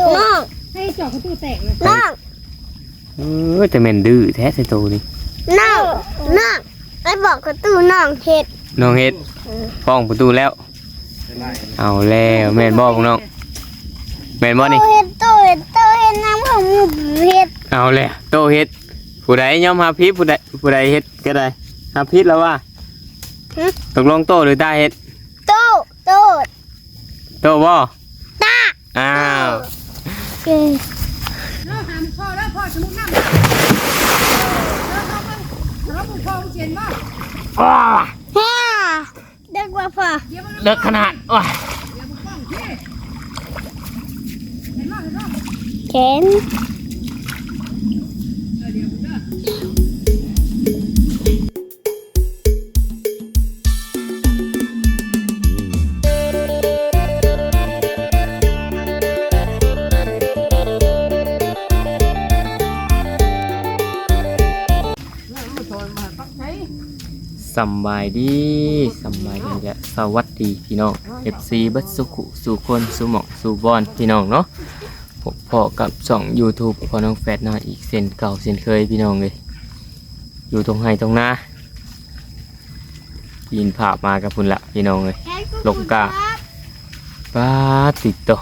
น้องให้เจาะประตูแตกเลยน้องเออแต่แม่นดื้อแท้ใส่โตนี่น้องน้องไอ้บอกกับตู้น้องเห็ดน้องเฮ็ดป้องประตูแล้ว เอาแล้วแม่นบ่พวกน้องแม่นบ่นี่ตู้เห็ดตู้เห็ดตู้เห็ดน้ำของหมูเห็ดเอาแล้วโตเฮ็ดผู้ใดยอมหาพิษผู้ใดผู้ใดเฮ็ดก็ได้หาพิษแล้วว่าตกลงโตหรือตาเฮ็ดตู้ตู้โตบ่ตาอ้าว เก่งเราหามพ่อแล้วพ่อสมุนน้ำแล้วเราต้องเราบุกพ่อเจียนว่าอ้าฮ่าเด็กว่าพ่อเดี๋ยวมันเลิกขนาดว้าเดี๋ยวมันป้องที่เห็น สำบายดีสำบายดีและสวัสดีพี่น้อง FC บัดสุขุสู่คนสู่หมอกสู่บอนพี่น้องเนาะพบพอกับช่อง YouTube พอน้องแฟดนาอีกเส้นเก่าเส้นเคยพี่น้องเลยอยู่ตรงไห้ตรงหน้ายินภาพมากับพุ่นละพี่น้องเลยลงกาป้าติดต่อ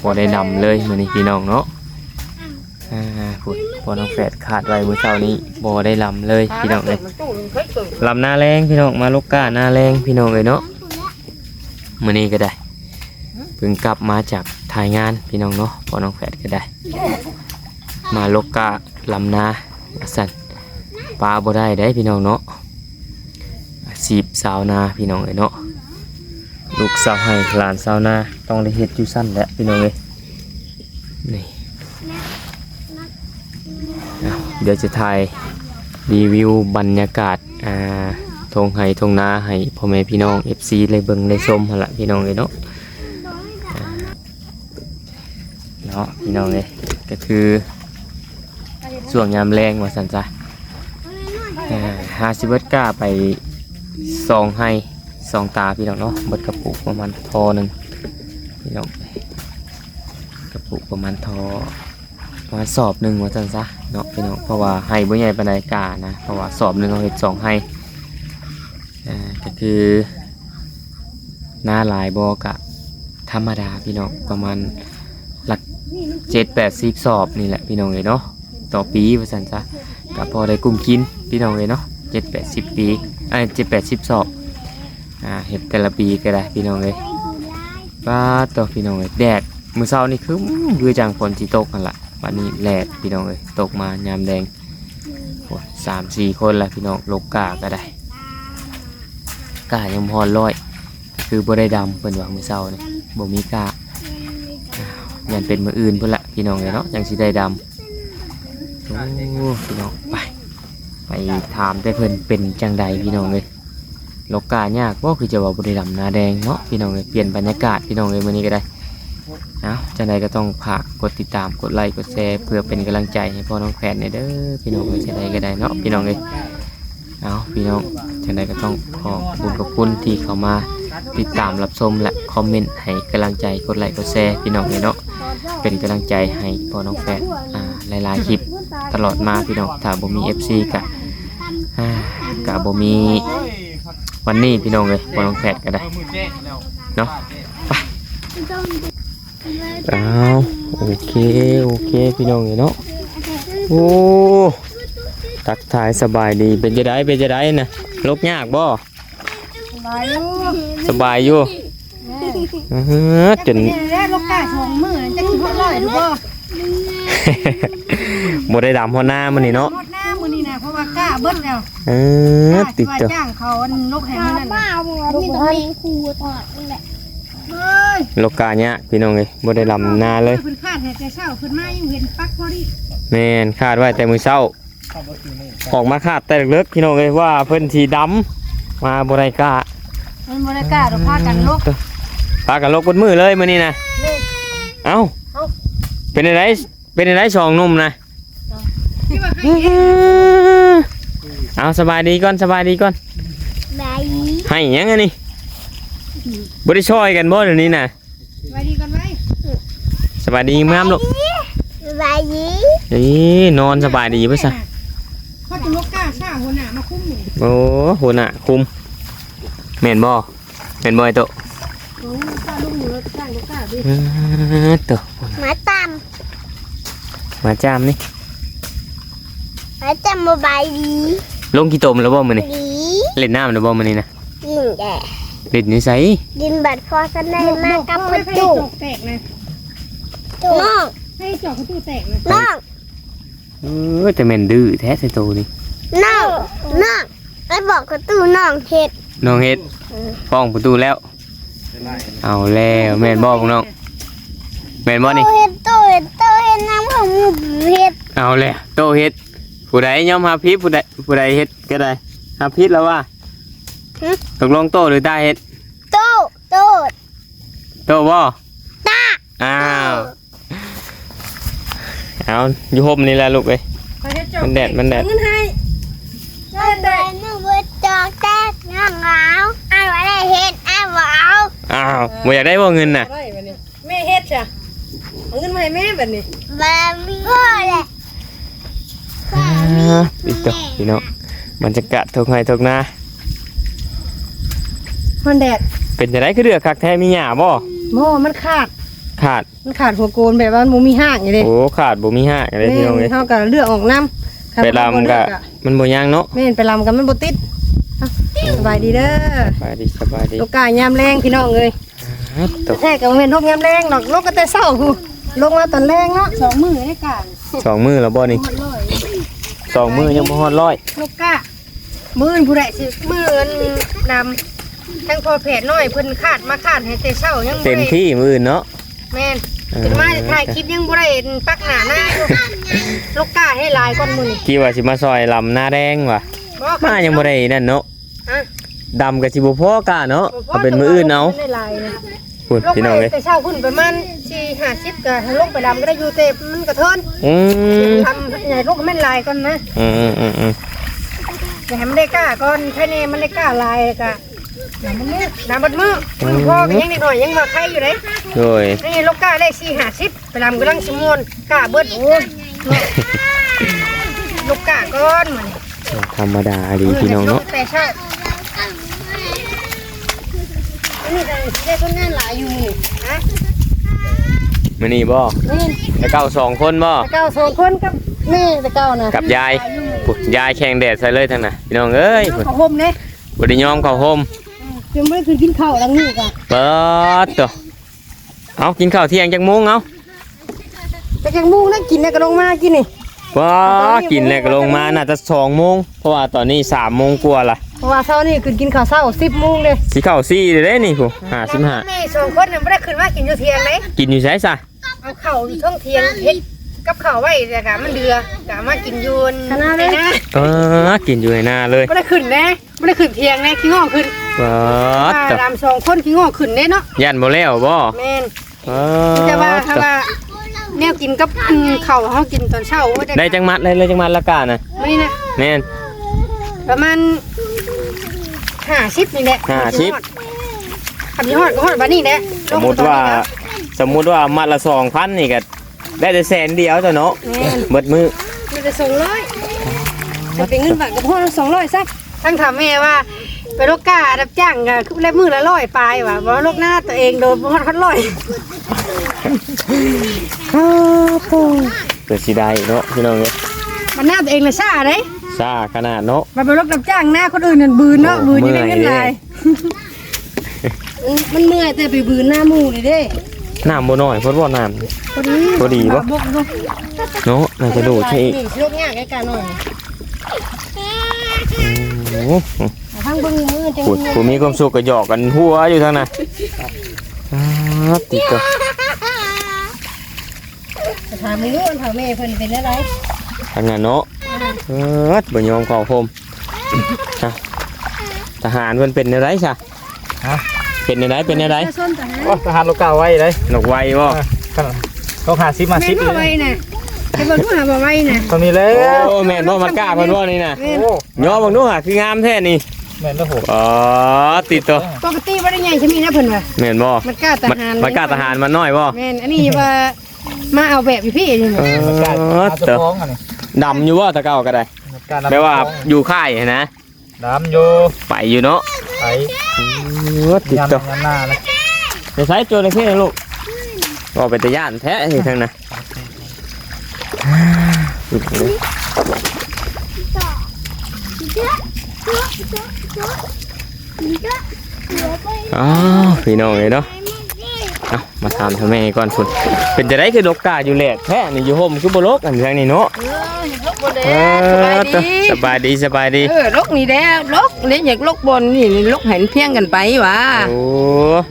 พอได้นำเลยมือนี้พี่น้องเนาะอ่าพุ่น พอน้องแฟดขาดไว้มื้อเช้านี้บ่ได้ลำเลยพี่น้องเลยลำหน้าแรงพี่น้องมาลูกกาหน้าแรงพี่น้องเลยเนาะมื้อนี้ก็ได้เพิ่งกลับมาจากถ่ายงานพี่น้องเนาะพอน้องแฝดก็ได้ มาลูกกาลำนาว่าสั่นปลาบ่ได้ได้พี่น้องเนาะอาชีพสาวนาพี่น้องเลยเนาะลูกสาวให้หลานสาวนาต้องได้เฮ็ดอยู่สั้นแหละพี่น้องเลยนี่ เดี๋ยวจะถ่ายรีวิวบรรยากาศอ่าทงไห้ทงนาให้พ่อแม่พี่น้อง FC เลยเบิ่งเลยชมหั่นละพี่น้องเลยเนาะเนาะพี่น้องเลยก็คือช่วงยามแรงว่าสันจ้ะหาสิบเบิดกล้าไปซองให้ซองตาพี่น้องเนาะเบิดกระปุกประมาณทอหนึ่งพี่น้องกระปุกประมาณทอประมาณสอบหนึ่งว่าจันซะ เนาะพี่น้องเพราะว่าให้บ่ใหญ่ปานใดกานะเพราะว่าสอบหนึ่งเอาเฮ็ดสองให้อ่าก็คือหน้าหลายบอกะธรรมดาพี่น้องประมาณหลักเจ็ดแปดสิบสอบนี่แหละพี่น้องเลยเนาะต่อปีว่าจันซะก็พอได้กลุ่มกินพี่น้องเลยเนาะเจ็ดแปดสิบปีไอ้เจ็ดแปดสิบสอบอ่าเห็ดแต่ละปีก็ได้พี่น้องเลยป้าต่อพี่น้องเลยแดดมือเช้านี่คือคือจังฝนสิตกกันละ วันนี้แหลดพี่น้องเอ้ยตกมายามแดงสามสี่คนละพี่น้องลกกาก็ได้กายังพอร้อย คือบ่ได้ดำเพิ่นว่ามื้อเช้านี่บ่มีกาอ้าวยันเป็นมืออื่นพุ่นละพี่น้องเอ้ยเนาะยังสิได้ดำโอ้พี่น้องไป ไปถามแต่เพิ่นเป็นจังใดพี่น้องเอ้ยลกกายากบ่คือจะว่าบ่ได้ดำนาแดงเนาะพี่น้องเอ้ยเปลี่ยนบรรยากาศพี่น้องเอ้ยมื้อนี้ก็ได้ เอาจังใดก็ต้องฝากกดติดตามกดไลค์กดแชร์เพื่อเป็นกำลังใจให้พ่อน้องแฟนในเด้อพี่น้องเอ้ยจังใดก็ได้เนาะพี่น้องเอ้ยเอาพี่น้องจังใดก็ต้องขอบคุณขอบคุณที่เข้ามาติดตามรับชมและคอมเมนต์ให้กำลังใจกดไลค์กดแชร์พี่น้องเอ้ยเนาะเป็นกำลังใจให้พ่อน้องแฟนอ่าหลายๆคลิปตลอดมาพี่น้องถ้าบ่มี FC กะอ่ากะบ่มีวันนี้พี่น้องเอ้ยพ่อน้องแฟนก็ได้เนาะไป เอาโอเคโอเคพี่น้องเนาะโอ้ตักทายสบายดีเป็นจะได้เป็นจะได้นะลกยากบ่บายอยู่สบายอยู่อื้อหือจนนี่แหละลูกกาสองมือจะกินพ่อร้อยหรือบ่บ่ได้ดำหัวหน้ามันนี่เนาะหมดหน้ามื้อนี้นะเพราะว่ากล้าเบิดแล้วเออติดว่าต่อจ้างเขาอันนกแห่งนั้นบ้าน่ะมึงมีแต่เพลงครูตอดนั่นแหละเฮ้ย โลกาเนี่ยพี่น้องเลยบ่ได้ลำนาเลยเพิ่นคาดแต่เช้าเพิ่นมายังเห็นปักพอดีแม่นคาดไว้แต่มื้อเช้าออกมาคาดแต่เลิกๆพี่น้องเลยว่าเพิ่นสีดำมาบ่ได้กล้ามันบ่ได้กล้าดอกพากันลกปากันลกบนมือเลยมื้อนี้นะเอ้าเป็นอะไรเป็นอะไรสองหนุ่มนะที่ว่าให้เอาสบายดีก่อนสบายดีก่อนไหนให้หยังไงนี่ บริช่วยกันบ่เดี๋ยวนี้นะไว้ดีกันไว้สบายดีงามลูกสบายดีนี่นอนสบายดีป่ะซะพ่อจะลกกล้าช่าหัวหน้ามาคุ้มหนึ่งโอ้โหน่ะคุมแม่นบ่แม่นบ่ไอ้โตะโอ้ป้าลูกหนูช่างลกกล้าดิเออโตะหมาตามมาจามนี่หมาตามสบายดีลงกี่ตมแล้วบ่มื้อนี้ดีเล่นน้ำแล้วบ่มื้อนี้นะดินแดด เล่นนิสัยดินบัดพอสนายมากับประให้ตูจกแตกนะน้องให้จอกประตูแตกนะน้องเออแต่แม่นดื้อแท้ใส่โตนี่น้องน้องไอ้บอกประตูน้องเห็ดน้องเฮ็ดป้องประตูแล้ว เอาแล้วแม่นบ่พวกน้องแม่นบ่นี่โตเห็ดโตเห็ดโตเห็ดน้ำของหมูเห็ดเอาแล้วโตเฮ็ดผู้ใดยอมหาพิษผู้ใดผู้ใดเฮ็ดก็ได้หาพิษแล้วว่า ตกลงโตหรือตาเฮ็ดโตโตโตบ่ตาอ้าวเอาอยู่ห่มนี่แหละลูกเอ้ยไปให้จอกมันแดดมันแดดเงินให้น้องได้น้องเบิดจอกแจ๊กน้องเอาไอ้ว่าได้เห็ดไอ้ว่าเอาอ้าวบ่อยากได้บ่เงินน่ะอะไรแบบนี้แม่เฮ็ดจ้ะเอาเงินมาให้แม่แบบนี้แบบนี้ก็แหละอ่าปิดตัวพี่น้องบรรยากาศทกไห้ทกนา มันแดดเป็นจังไดคือเดือกคักแท้มีหญ้าบ่โมมันขาด ขาด มันขาดหัวโกนแบบว่ามันบ่มีห้างอย่างเด้โอ้ขาดบ่มีหากเลยพี่น้องเอ้ยเท่ากับเลือกออกน้ำครับไปลำก็มันบ่ย่างเนาะแม่นไปลำกันมันบ่ติดอะสบายดีเด้อ สบายดีสบายดีลูกกายามแรงพี่น้องเอ้ยครับตก แท้กับเห็นนกยามแรงดอกนกก็แต่เศร้าพูลงมาตอนแรงเนาะสองมือในการสองมือแล้วบ่นี่สองมือยังบ่ฮอดร้อยนกกะมืออนผู้ใดสิมืออนดำ ทั้งพอเพจน้อยเพิ่นคาดมาคาดให้แต่เศร้ายังบ่เต็มได้ที่มืออื่นเนาะ แม่นถึงมาถ่ายคลิปยังบ่ได้ปักหน้าหน้าอยู่ลูกกาให้หลายก่อนมื้อนี้กี่ว่าสิมาซอยลำหน้าแดงว่ะบ่มายังบ่ได้นั่นเนาะฮะดำกับสิบ่พอกะเนาะเอาเป็นมืออื่นเอาได้หลายนะพูดลงพี่น้องไปเอ้ยแต่เช้าพุ่นประมาณ4 50ก็ลงไปดำก็ได้อยู่แต่มันกระเทินอืมทำใหญ่ลูกก็ไม่ลายก่อนนะอืมอืมอืมอืมอย่าให้มันได้กล้าก่อนแค่นี้มันได้กล้าลายกะ น้ำมันมือน้ำมันมือคุณพ่อก็ยังนิดหน่อยยังมาใครอยู่เลยโดยนี่ลูกกล้าได้สี่ห้าสิบไปลำกำลังสมวนกล้าเบิดโอ้ยลูกกล้าก่อนมันธรรมดาดีพี่น้องเนาะแต่ใช่อันนี้ได้ได้คนงานหลายอยู่นี่ฮะมื้อนี้บ่นี่แต่เก้าสองคนบ่ตะเก้าสองคนกับนี่ตะเก้านะกับยายปุ๊ยายแข่งแดดใส่เลยทั้งน่ะพี่น้องเอ้ยเขาห่มเนี่ยบ่ได้ยอมเข้าห่ม ยังไม่ได้คืนกินข้าวหลังนี้กะเปิดตัวเอากินข้าวเที่ยงจักโมงเอาแต่ยังมุ่งนั่งกินเนี่ยก็ลงมากินนี่ว้ากินแล้วก็ลงมาน่าจะสองโมงเพราะว่าตอนนี้สามโมงกว่าละเพราะว่าเช้านี่คืนกินข้าวเช้าสิบโมงเลยสิเข้าสี่เลยเด้นี่กูห้าสิบห้าแม่สองคนเนี่ยไม่ได้ขึ้นมากินอยู่เทียงเลยกินอยู่ใช่ซะเอาเข่าวอยู่ช่องเทียงเฮ็ดกับข้าวไว้แต่กะมันเดือกะมากินอยูนในนะเออกินอยู่ในหน้าเลยไม่ได้ขึ้นแน่ไม่ได้ขึ้นเทียงแน่ขี้งอขึ้นเปิด ว่าตัวดำสองคนขี้งอขึ้นแน่เนาะยันบ่แล้วบ่แม่นเปิแต่ว่าดถ้าตัวว่าแนวกินกับอืมข้าวเขากินตอนเช้าว่าได้จังมัดเลยเลยจังมัดละกานะไม่นะแม่นประมาณห้าสิบนี่แหละห้าสิบขับยี่ห้อก็ฮอดบ้านนี่แหละสมมุติว่า สมมุติว่ามัดละสองพันนี่ก็ได้แต่แสนเดียวจ้ะเนาะแม่นเบิดมือมันจะสองร้อยจะเป็นเงินบาทกับพ่อสองร้อยซะทั้งถามแม่ว่า ไปโลกการับจ้างก็คือได้มือละร้อยปลายว่ะเพราะโลกหน้าตัวเองโดนพันพันร้อยเปิดสิได้เนาะพี่น้องเอ้ยมันหน้าตัวเองละซ่าเลยซ่าขนาดเนาะมันเป็นโลกรับจ้างหน้าคนอื่นนั่นบืนเนาะโอ้บืนนี่ได้เงินเมื่หอยลายมันเมื่อยแต่ไปบืนหน้าหมูเลยเด้น้ำบ่น้อยเพิ่นบ่น้ำพอดีพอดีปะบกเนาะเนาะน่าจะดูใช่นี่สิโลกง่ายใกล้ๆหน่อยโอ้โห ทั้งเบิ่งมือจังพูดผู้มีความสุขก็หยอกกันหัวอยู่ทางนั้นอ่าติดตัวถามมึงดูอันถามแม่เพิ่นเป็นอะไรทางนั้นเนาะเออบ่ยอมเข้าโฮมฮะทหารเพิ่นเป็นอะไรซะฮะ เป็นอะไรเป็นอะไรจะส้นแต่โอ้ทหารลูกเก่าไว้เลยนกไวบ่เขาหาซิมาแม่ซินบ่ไว้น่ะไอ้บ่รู้หาบ่ไว้น่ะตรงนี้แล้วโอ้แม่นบ่มันกล้าเพิ่นบ่นี่น่ะแม่น โอ้ย่อเบิ่งดูหาคืองามแท้นี่ แม่นแล้วโหอ๋อติดตัวปกติบ่ได้ใหญ่ใช่มีนะเพิ่นว่าแม่นบ่มันกล้าทมันหารมันกล้าทหารมันน้อยบ่แม่นอันนี้ว่ามาเอาแบบอยู่พี่นี่เอกล้าอเอาจะเตอฟ้องอะนี่ดำอยู่ว่าตะเก้าก็ได้กล้รับแปลว่าฟ้องอยู่ค่ายนะดำอยู่ไปอยู่เนาะไปเออติดยำต่อยำหน้านะจะใช้โจระเข้ลูกก็เป็นตะย่านแท้ที่ทางนั้นลูกเอ้ยอ้าวพี่น้องเลยเนาะเอามาถามทำแม่ก่อนคุณเป็นจะได้คือดกกาอยู่แหลกแท้นี่อยู่ห่มคือบโลกอันทางนี้เนาะเอออยากลกบนแดเอดสบายอดีสบายดีสบายดีเออลกนี่แดดลกเนี่ยอยากลกบนนี่ลกเห็นเพียงกันไปวะโอ้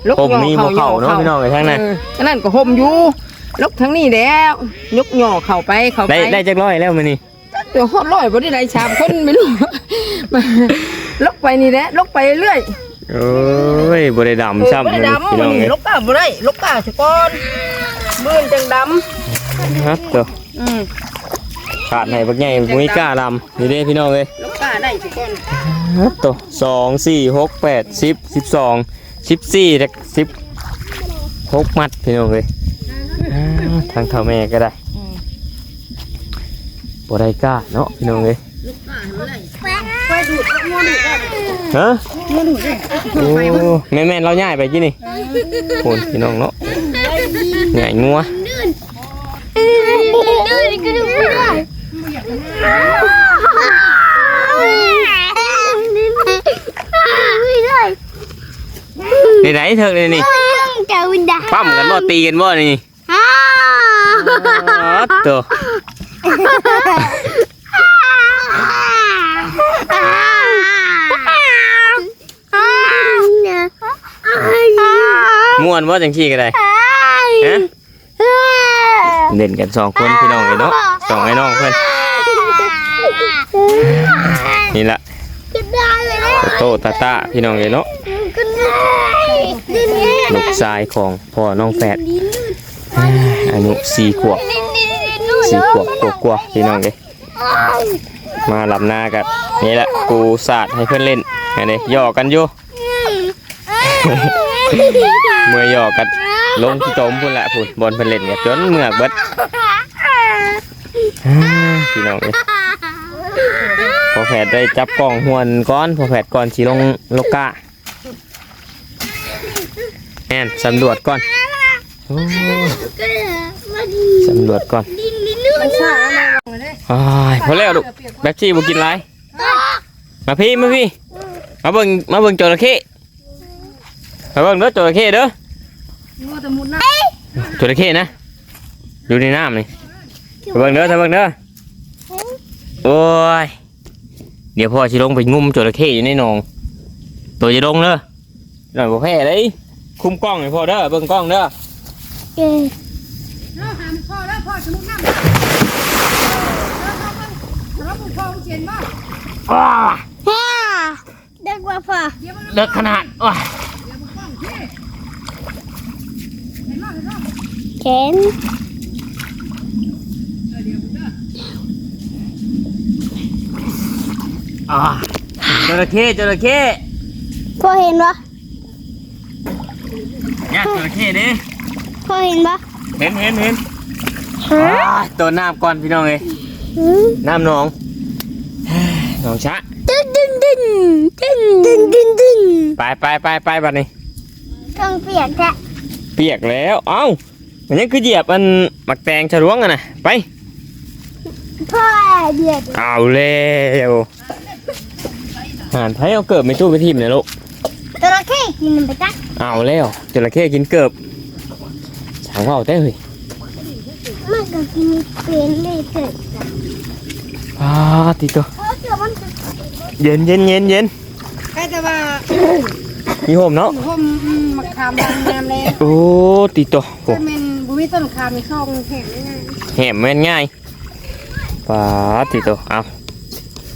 ลกผมมีบ่เข่าเนาะพี่น้องไอ้ทางนั้นเอออันนั่นก็ห่มอยู่ลกทั้งนี้แล้วยกหย่อเข้าไปเข้าไปได้ได้จักร้อยแล้วมื้อนี้ เดี๋ยวฮอดร้อยบ่ได้ได้ชามคนไม่รู้ ลกไปนี่แหละลกไปเรื่อยโอ้ยบ่ได้ดำซ้ำบ่มื้ได้อนี้ดำพี่น้องนี่เอ้ยลกกาบ่ได้ลกกาสิก่อนมื้อนจังดครับตัวำอืมขาดให้บักใหญ่บ่มีกล้าดำนี่เด้พี่น้องเอ้ยลกกาได้สิก่อนครับตัวสองสี่หกแปดสิบสิบสองสิบสี่และสิบหกมัดพี่น้องเอ้ยอ่าทางเท่าแม่ก็ได้ บ่ได้กล้าเนาะพี่น้องเอ้ยไปดูดงัวดูดได้ฮะโอ้แม่แม่นเราย่ายไปกี่นี่โอนพี่น้องเนาะใหญ่งัวนี่ไหนเถอะนี่นี่ปั้มกันบ่ตีกันบ่นี่อ๋อตัว วนบ่จังซี่ก็ได้ฮะเล่นกันสองคนพี่น้องเลยเนาะสองไอ้น้องเพิ่นนี่ละโตโตตาตาพี่น้องเลยเนาะลูกชายของพ่อน้องแฝดอายุสี่ขวบสี่ขวบกว่าๆพี่น้องเลยมาหลับหน้ากันนี่แหละกูสาดให้เพื่อนเล่นอันนี้หยอกกันอยู่ เมื่อหยอกกันลงที่โจมพุ่นแหละพุ่นบอลเพิ่นเล่นเนี่ยจนเมื่อกเบิดอ่าพี่น้องเอ้ยพอแผดได้จับกล้องหวนก้อน พอแผดก่อนสีลงโลกาแอนสำรวจก่อนโอ้สำรวจก่อนมันซ่าแล้วมาเลยอ้ายพอแล้วลูกแบ็คชี่บ่กินไรมาพี่มาพี่มาเบิ่งมาเบิ่งจระเข้มา เบิ่งเด้อจระเข้เด้องัวตะมุดหน้าจระเข้นะ อยู่ในน้ำนี่มาเบิ่งเด้อมาเบิ่งเด้อโอ้ย เดี๋ยวพ่อสิลงไปงุ้มจระเข้อยู่ในหนอง ตัวจะลงเด้อหน่อยบ่แพ้เลยคุมกล้องให้พ่อเด้อเบิ่งกล้องเด้อเราหามพ่อแล้วพ่อสมุดน้ำแล้วพ่อเขียนว่าอ้าเด็กว่าพ่อเลิกขนาดอ้า เข็นอ่าจระเข้จระเข้พ่อเห็นปะเนี่ยจระเข้เด้พ่อเห็นปะเห็นเห็นเห็นฮะอ่าตัวน้ำก่อนพี่น้องเอ้ยอืมน้ำหนองหนองชะดึงดึงดึงดึงดึงดึงดึงไปไปไปไปบัดนี้ต้องเปียกแท้เปียกแล้ว เอ้า มันยังคือเหยียบอันหมักแตงฉลวงอะนะไปพ่อเดือดเอาแล้วหานไผเอาเกิบไม่ตู้ไปทิมเนี่ยลูกจระเข้กินมันไปจักเอาแล้วจระเข้กินเกิบฉางว่าวเต้เฮ้ยมันก็กินเป็นเลยเถิดอ้าติโตเพราะเดี๋ยวมันจะเย็นเย็นเย็นเย็นใครจะว่ามีโฮมเนาะผมมะขามงามเลยโอ้ติโตโอ้ ถ้าเป็นบุวิต้นขามมีช่องแข็งเลยนะแหมแม่นง่ายป้าติโตเอา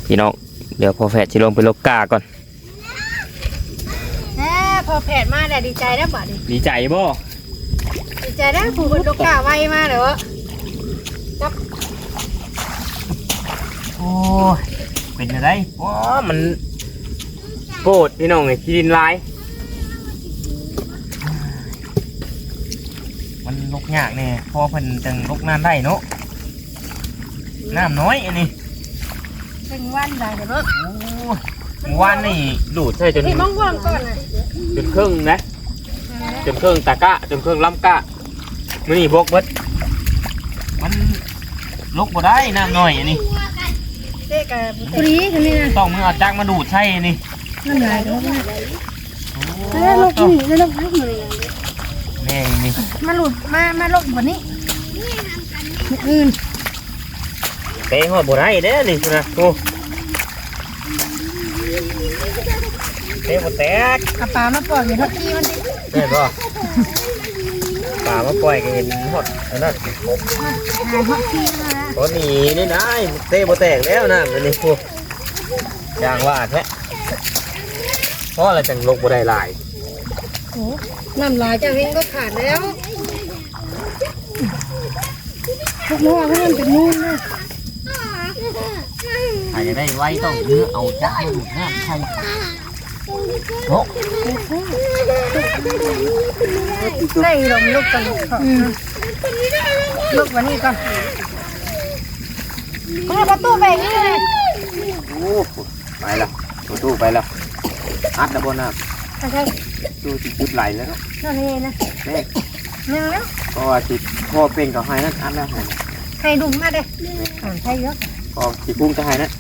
พี่น้องเดี๋ยวพอแฟดจะลงไปลบกาก่อนแหมพอแผดมาแล้วดีใจแล้วบัดนี้ดีใจบ่ดีใจแล้วผู้คนลูกกาไวมาเด้อโอ้ยเป็นอะไรว้ามันโกรธพี่น้องไอ้ขี้ดินลาย มันลง กยากแน่พอเพิ่นจังลกน้ำได้เนาะน้ำน้อยอันนี้เป็นวันได้เด้อโอ้เมื่อวานนี่ดูดใช่จนพี่มองว่างก่อนน่ะจนครึ่งนะจนครึ่งตะกะจนครึ่งลำกะมื้อนี้บกเบิดมันลกบ่ได้น้ำน้อยอันนี้เด็กกับปรีกันนี่นะต้องมือเอาจักมาดูดใช่อันนี้น้ำลายก็ว่าโอ้แล้วลูกนี่แล้วลูกลูกมันเลย แม่นี่มาหลุดมามาลงวันนี้อื่นเตะหัวบ่ได้เด้อนี่นะโอ้เตะบ่แตกเอาปลามาปล่อยอยู่ทักที่มันดิแม่นบ่ป่ามาปล่อยก็เห็นหมดอันนั้นหายทักที่มาตัวนี้นี่นายเตะบ่แตกแล้วนะอันนี้โอ้อย่างว่าแท้เพราะอะไรจังลกบ่ได้หลายโอ้ น้ำลายจะเห็นก็ขาดแล้วพวกน้องเขามันเป็นนู่นนะถ้าจะได้ไว้ต้องมือเอาจักมาดูดน้ำใช่โอ้ได้ลงลูกกันลูกวันนี้ก่อนมาประตูไปนี่เลยโหไปแล้วตัวตู้ไปแล้วอัดนะบนน้ใช่ำตู้จิจุดไหลแล้วเนาะนั่นเองนะแม่ยังแล้วเพราะว่าจิพ่อเป็นกับไฮนั่นอัดแล้วไฮให้ดุมมาเด้อ่านใช่เยอะพอจิพุ่งกับไฮนั่น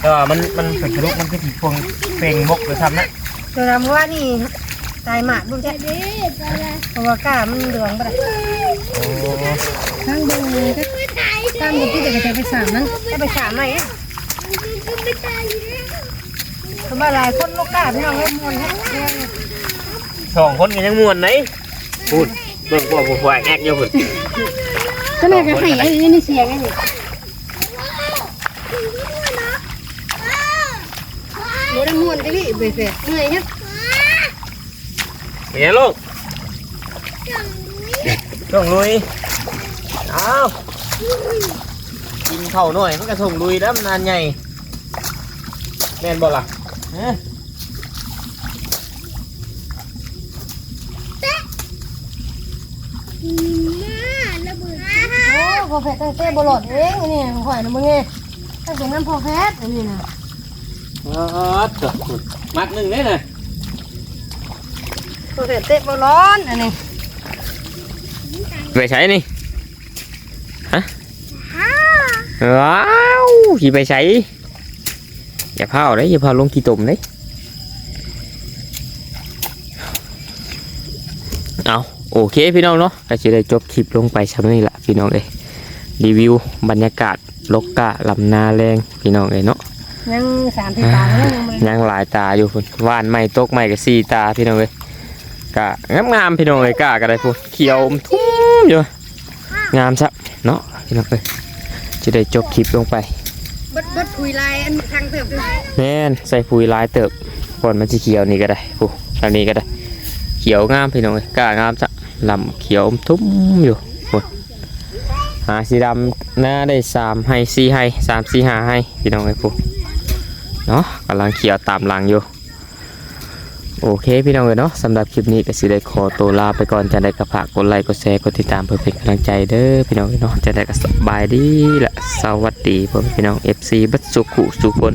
แต่ว่ามันมันเป็นกระลุกมันก็จิพวงเป่งบกหรือทำนะเดี๋ยวเราว่านี่ตายหมาดลูกแท้เพราะว่าก้ามันเหลืองไปเลยโอ้ทั้งเบิ้งเลยก็ตามบุตรที่เด็กจะไปสามนั้นจะไปสามไหนอะทำไมหลายคนลูกก้าพี่น้องเล่นมวนฮะ สองคนกันยังมวนไหนพูดเบิ่งพวกพวกแอกเยอะพุ่นก็แม่ก็ให้ไอ้นี่เสียงไอ้นี่โมได้มวนกันนี่เบสเหนื่อยฮะเฮ้ยลูกส่งลุยเอากินข้าวหน่อยมันก็ส่งลุยแล้วมันนานใหญ่แม่นบ่ล่ะเอ้ย โอ้ พอแพทย์ตั้งแต่บอลอดเองอันนี่ข่อยนะมึงไงตั้งแต่นั้นพอแพทย์อันนี้นะอ๋อจบมัดหนึ่งเลยนะพอแพทย์เตะบอลอนอันนี้ไปใช้นี่ฮะว้าวขี่ไปใช้อย่าเผาได้อย่าเผาลงกี่ตุ่มได้เอาโอเคพี่น้องเนาะก็จะได้จบคลิปลงไปชั้นนี้ละพี่น้องเอ้ย รีวิวบรรยากาศลกกะลำนาแรงพี่น้องเอ้ยเนาะยังสามที่ตาแล้วยังไม่ยังหลายตาอยู่พุ่นว่านไม่ตกไม่กับสี่ตาพี่น้องเอ้ยกะงามๆพี่น้องเอ้ยกะก็ได้พุ่นเขียวทุ่มอยู่งามซะเนาะพี่น้องเอ้ยจะได้จบคลิปลงไปเบิดเบิดคุยลายอันทางเติบด้วยแม่นใส่ปุ๋ยหลายเติบก่อนมันจะเขียวนี่ก็ได้ผู้ทางนี้ก็ได้ เขียวงามพี่น้องเอ้ยกะงามซะลำเขียวทุ่มอยู่พุ่น หาสีดำหน้าได้สามให้สี่ให้สามสี่ห้าให้พี่น้องเอ้ผู้เนาะกำลังเขียวตามหลังอยู่โอเคพี่น้องเอ๋ยเนาะสำหรับคลิปนี้ก็สิได้ขอตัวลาไปก่อนจะได้กระฝากกดไลค์กดแชร์กดติดตามเพื่อเป็นกำลังใจเด้อพี่น้องเนาะจะได้ก็สบายดีละสวัสดีพ่อพี่น้อง FC บัดสุขุสุคน